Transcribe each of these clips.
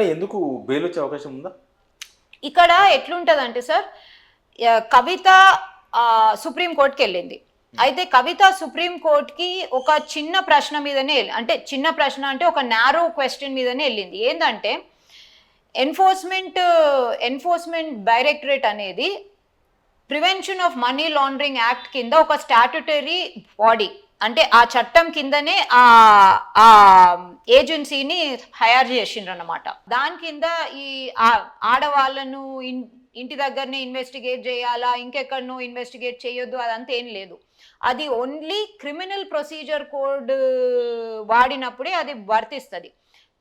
ఎందుకు బెయిల్ వచ్చే అవకాశం ఉందా? ఇక్కడ ఎట్లుంటదంటే సార్ కవిత సుప్రీం కోర్టుకి వెళ్ళింది. అయితే కవిత సుప్రీం కోర్టుకి ఒక చిన్న ప్రశ్న మీదనే వెళ్ళి- అంటే చిన్న ప్రశ్న అంటే ఒక నారో క్వశ్చన్ మీదనే వెళ్ళింది. ఏంటంటే ఎన్ఫోర్స్మెంట్ ఎన్ఫోర్స్మెంట్ డైరెక్టరేట్ అనేది prevention of money laundering act కింద ఒక స్టాట్యుటరీ బాడీ అంటే ఆ చట్టం కిందనే ఆ ఆ ఏజెన్సీని హైర్ చేసిండ్రు అనమాట దాని కింద ఈ ఆడవాళ్ళను ఇంటి దగ్గరనే ఇన్వెస్టిగేట్ చేయాలా ఇంకెక్కడనో ఇన్వెస్టిగేట్ చేయొద్దు అదంతా ఏం లేదు. అది ఓన్లీ క్రిమినల్ ప్రొసీజర్ కోడ్ వాడినప్పుడే అది వర్తిస్తుంది.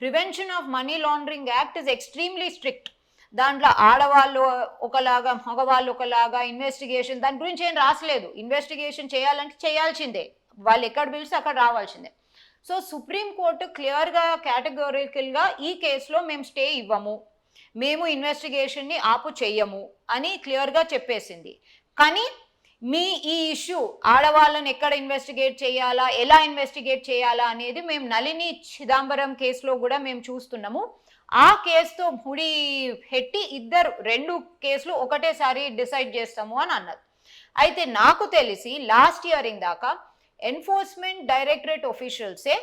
Prevention of money laundering act is extremely strict. దాంట్లో ఆడవాళ్ళు ఒకలాగా మగవాళ్ళు ఒకలాగా ఇన్వెస్టిగేషన్ దాని గురించి ఏం రాసలేదు. ఇన్వెస్టిగేషన్ చేయాలంటే చేయాల్సిందే. వాళ్ళు ఎక్కడ పిలిస్తే అక్కడ రావాల్సిందే. సో సుప్రీం కోర్టు క్లియర్గా కేటగోరికల్గా ఈ కేసులో మేము స్టే ఇవ్వము. మేము ఇన్వెస్టిగేషన్ని ఆపు చెయ్యము అని క్లియర్గా చెప్పేసింది. కానీ మీ ఈ ఇష్యూ ఆడవాళ్ళని ఎక్కడ ఇన్వెస్టిగేట్ చేయాలా ఎలా ఇన్వెస్టిగేట్ చేయాలా అనేది మేము నళిని చిదంబరం కేసులో కూడా మేము చూస్తున్నాము. ఆ కేసుతో ముడి పెట్టి ఇద్దరు రెండు కేసులు ఒకటేసారి డిసైడ్ చేస్తాము అని అన్నది. అయితే నాకు తెలిసి లాస్ట్ ఇయరింగ్ దాకా ఎన్ఫోర్స్మెంట్ డైరెక్టరేట్ ఆఫీషియల్సే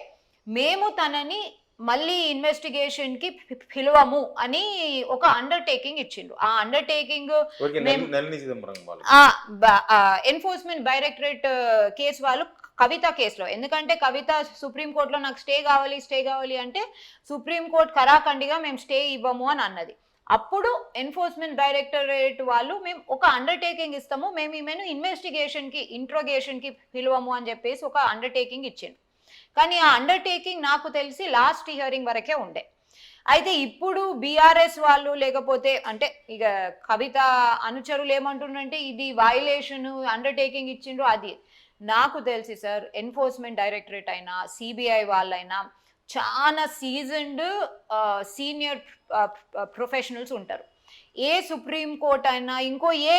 మేము తనని మళ్ళీ ఇన్వెస్టిగేషన్కి పిలువము అని ఒక అండర్టేకింగ్ ఇచ్చిండ్రు ఆ అండర్టేకింగ్ ఎన్ఫోర్స్మెంట్ డైరెక్టరేట్ కేసు వాళ్ళు కవిత కేసులో. ఎందుకంటే కవిత సుప్రీంకోర్టులో నాకు స్టే కావాలి స్టే కావాలి అంటే సుప్రీంకోర్టు కరాఖండిగా మేము స్టే ఇవ్వము అని అన్నది. అప్పుడు ఎన్ఫోర్స్మెంట్ డైరెక్టరేట్ వాళ్ళు మేము ఒక అండర్టేకింగ్ ఇస్తాము మేము ఈమెను ఇన్వెస్టిగేషన్కి ఇంట్రోగేషన్కి పిలువము అని చెప్పేసి ఒక అండర్టేకింగ్ ఇచ్చిండు. కానీ ఆ అండర్టేకింగ్ నాకు తెలిసి లాస్ట్ హియరింగ్ వరకే ఉండే. అయితే ఇప్పుడు బీఆర్ఎస్ వాళ్ళు లేకపోతే అంటే ఇక కవిత అనుచరులు ఏమంటుండంటే ఇది వైలేషన్ అండర్టేకింగ్ ఇచ్చిండ్రు అది. నాకు తెలిసి సార్ ఎన్ఫోర్స్మెంట్ డైరెక్టరేట్ అయినా సిబిఐ వాళ్ళైనా చాలా సీజన్డ్ సీనియర్ ప్రొఫెషనల్స్ ఉంటారు. ఏ సుప్రీం కోర్ట్ అయినా ఇంకో ఏ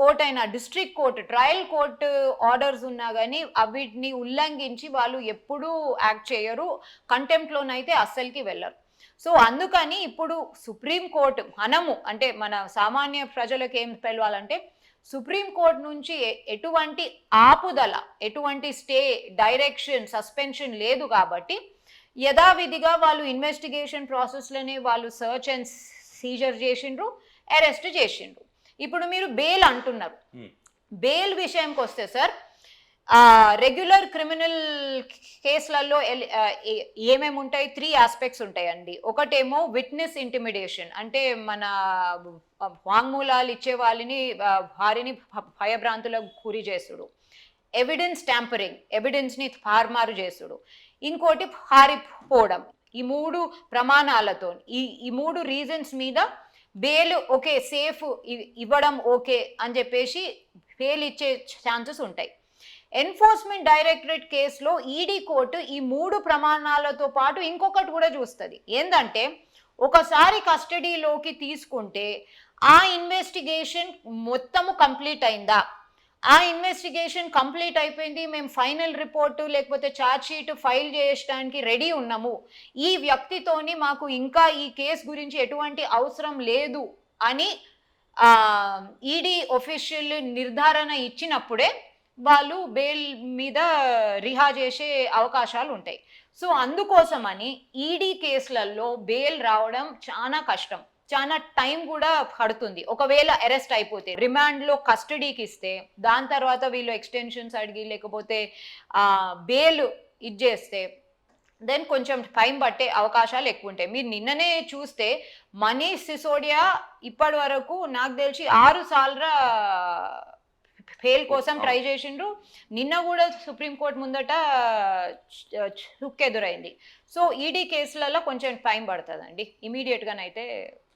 కోర్ట్ అయినా district court trial court orders ఉన్నా కానీ వీటిని ఉల్లంఘించి వాళ్ళు ఎప్పుడూ యాక్ట్ చేయరు కంటెంప్ట్లోనైతే అస్సలకి వెళ్ళరు. సో అందుకని ఇప్పుడు సుప్రీం కోర్టు మనము అంటే మన సామాన్య ప్రజలకు ఏం తెలవాలంటే సుప్రీం కోర్టు నుంచి ఎటువంటి ఆపుదల ఎటువంటి స్టే డైరెక్షన్ సస్పెన్షన్ లేదు కాబట్టి యథావిధిగా వాళ్ళు ఇన్వెస్టిగేషన్ ప్రాసెస్లోనే వాళ్ళు సర్చ్ అండ్ సీజర్ చేసిండ్రు అరెస్ట్ చేసిండ్రు ఇప్పుడు మీరు బెయిల్ అంటున్నారు. బెయిల్ విషయంకి వస్తే సార్ రెగ్యులర్ క్రిమినల్ కేసులలో ఎల్- ఏ- ఏమేమి ఉంటాయి? త్రీ ఆస్పెక్ట్స్ ఉంటాయండి. ఒకటేమో విట్నెస్ ఇంటిమిడేషన్ అంటే మన వాంగ్మూలాలు ఇచ్చే వాళ్ళని వారిని భయభ్రాంతులకు గురి చేసుడు. ఎవిడెన్స్ ట్యాంపరింగ్ ఎవిడెన్స్ని తారుమారు చేసుడు. ఇంకోటి పారిపోవడం. ఈ మూడు ప్రమాణాలతో ఈ ఈ మూడు రీజన్స్ మీద బెయిల్ ఓకే సేఫ్ ఇవ్వడం ఓకే అని చెప్పేసి బెయిల్ ఇచ్చే ఛాన్సెస్ ఉంటాయి. ఎన్ఫోర్స్మెంట్ డైరెక్టరేట్ కేసులో ఈడీ కోర్టు ఈ మూడు ప్రమాణాలతో పాటు ఇంకొకటి కూడా చూస్తుంది. ఏంటంటే ఒకసారి కస్టడీలోకి తీసుకుంటే ఆ ఇన్వెస్టిగేషన్ మొత్తము కంప్లీట్ అయిందా? ఆ ఇన్వెస్టిగేషన్ కంప్లీట్ అయిపోయింది మేము ఫైనల్ రిపోర్టు లేకపోతే ఛార్జ్ షీట్ ఫైల్ చేయడానికి రెడీ ఉన్నాము. ఈ వ్యక్తితోని మాకు ఇంకా ఈ కేసు గురించి ఎటువంటి అవసరం లేదు అని ఈడీ ఒఫీషియల్ నిర్ధారణ ఇచ్చినప్పుడే వాళ్ళు బెయిల్ మీద రిహా చేసే అవకాశాలు ఉంటాయి సో అందుకోసమని ఈడీ కేసులలో బెయిల్ రావడం చాలా కష్టం. చాలా టైం కూడా పడుతుంది. ఒకవేళ అరెస్ట్ అయిపోతే రిమాండ్లో కస్టడీకి ఇస్తే దాని తర్వాత వీళ్ళు ఎక్స్టెన్షన్స్ అడిగి లేకపోతే బెయిల్ ఇచ్చేస్తే దెన్ కొంచెం టైం పట్టే అవకాశాలు ఎక్కువ ఉంటాయి మీరు నిన్ననే చూస్తే మనీష్ సిసోడియా ఇప్పటి వరకు నాకు తెలిసి ఆరు సార్లు ఫెయిల్ కోసం ట్రై చేసిండ్రు. నిన్న కూడా సుప్రీంకోర్టు ముందట చుక్కెదురైంది సో ఈడీ కేసులలో కొంచెం టైం పడుతుందండి. ఇమీడియట్గానైతే